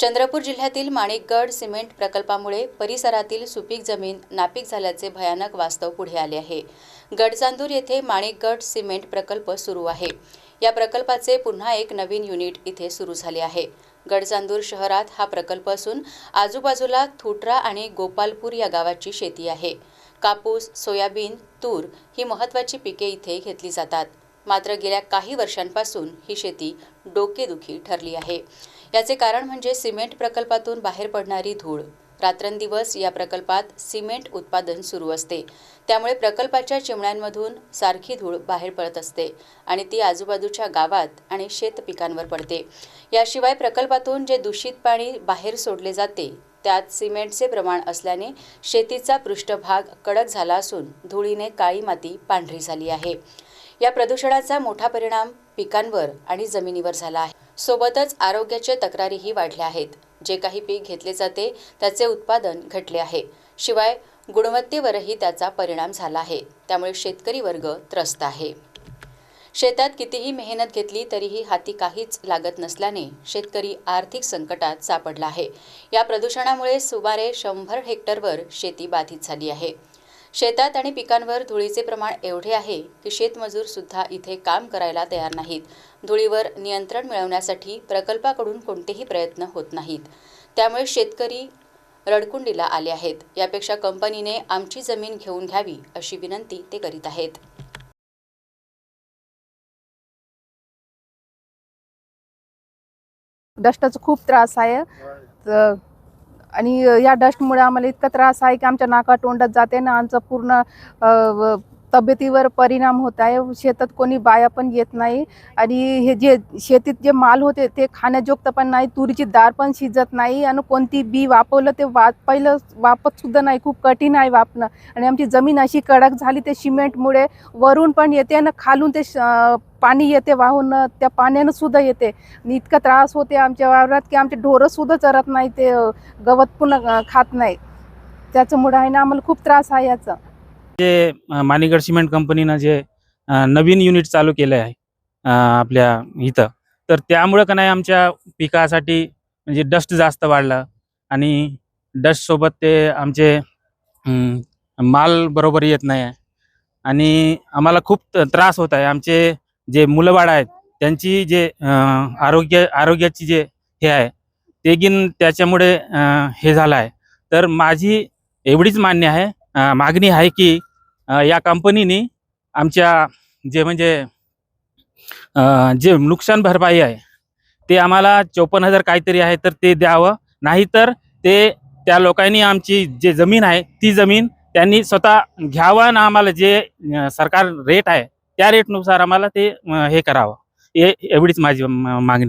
चंद्रपूर जिल्ह्यातील माणिकगड सिमेंट प्रकल्पामुळे परिसरातील सुपीक जमीन नापीक झाल्याचे भयानक वास्तव पुढे आले आहे. गडचांदूर येथे माणिकगड सिमेंट प्रकल्प सुरू आहे. या प्रकल्पाचे पुन्हा एक नवीन युनिट इथे सुरू झाले आहे. गडचांदूर शहरात हा प्रकल्प असून आजूबाजूला थुटरा आणि गोपालपूर या गावाची शेती आहे. कापूस सोयाबीन तूर ही महत्त्वाची पिके इथे घेतली जातात. मात्र गेल्या काही वर्षांपासून ही शेती डोकेदुखी ठरली आहे. याचे कारण म्हणजे सिमेंट प्रकल्पातून बाहेर पडणारी धूळ. रात्रंदिवस या प्रकल्पात सिमेंट उत्पादन सुरू असते. त्यामुळे प्रकल्पाच्या चिमण्यांमधून सारखी धूळ बाहेर पडत असते आणि ती आजूबाजूच्या गावात आणि शेत पिकांवर पडते. याशिवाय प्रकल्पातून जे दूषित पाणी बाहेर सोडले जाते त्यात सिमेंटचे प्रमाण असल्याने शेतीचा पृष्ठभाग कडक झाला असून धुळीने काळी माती पांढरी झाली आहे. या प्रदूषणाचा मोठा परिणाम पिकांवर आणि जमिनीवर झाला आहे. सोबतच आरोग्याच्या तक्रारीही वाढल्या आहेत. जे काही पीक घेतले जाते त्याचे उत्पादन घटले आहे. शिवाय गुणवत्तेवरही त्याचा परिणाम झाला आहे. त्यामुळे शेतकरी वर्ग त्रस्त आहे. शेतात कितीही मेहनत घेतली तरीही हाती काहीच लागत नसल्याने शेतकरी आर्थिक संकटात सापडला आहे. या प्रदूषणामुळे सुमारे शंभर हेक्टरवर शेती बाधित झाली आहे. शेतात आणि पिकांवर धुळीचे प्रमाण एवढे आहे की शेतमजूर सुद्धा इथे काम करायला तयार नाहीत. धुळीवर नियंत्रण मिळवण्यासाठी प्रकल्पाकडून कोणतेही प्रयत्न होत नाहीत. त्यामुळे शेतकरी रडकुंडीला आले आहेत. यापेक्षा कंपनीने आमची जमीन घेऊन घ्यावी अशी विनंती ते करीत आहेत. डस्टचा खूप त्रास आहे. आणि या डस्टमुळे आम्हाला इतका त्रास आहे की आमच्या नाका तोंडात जाते ना आमचं पूर्ण तब्येतीवर परिणाम होत आहे. शेतात कोणी बाया पण येत नाही. आणि हे जे शेतीत जे माल होते ते खाण्याजोगतं पण नाही. तुरीची दार पण शिजत नाही. आणि कोणती बी वापरलं ते वा पहिलं वापत सुद्धा नाही. खूप कठीण आहे वापणं. आणि आमची जमीन अशी कडक झाली ते सिमेंटमुळे वरून पण येते आणि खालून ते श- पाणी येते वाहून. त्या पाण्यानं सुद्धा येते. आणि इतका त्रास होते आमच्या वावरात की आमचे ढोरं सुद्धा चरत नाही. ते गवत पुन्हा खात नाही. त्याच्यामुळे आहे ना आम्हाला खूप त्रास आहे याचा. जे मानेगड सिमेंट कंपनीनं जे नवीन युनिट चालू केलं आहे आपल्या इथं तर त्यामुळं का नाही आमच्या पिकासाठी म्हणजे डस्ट जास्त वाढलं आणि डस्टसोबत ते आमचे माल बरोबर येत नाही. आहे आणि आम्हाला खूप त्रास होत आहे. आमचे जे मुलंबाळ आहेत त्यांची जे आरोग्य आरोग्याची जे हे आहे ते गिन त्याच्यामुळे हे झालं आहे. तर माझी एवढीच मान्य आहे मागणी आहे की या कंपनीने आमच्या जे म्हणजे जे नुकसान भरपाई आहे ते आम्हाला चोपन्न हजार काहीतरी आहे तर ते द्यावं. नाहीतर ते त्या लोकांनी आमची जे जमीन आहे ती जमीन त्यांनी स्वतः घ्यावं आणि आम्हाला जे सरकार रेट आहे त्या रेटनुसार आम्हाला ते हे करावं. एवढीच माझी मागणी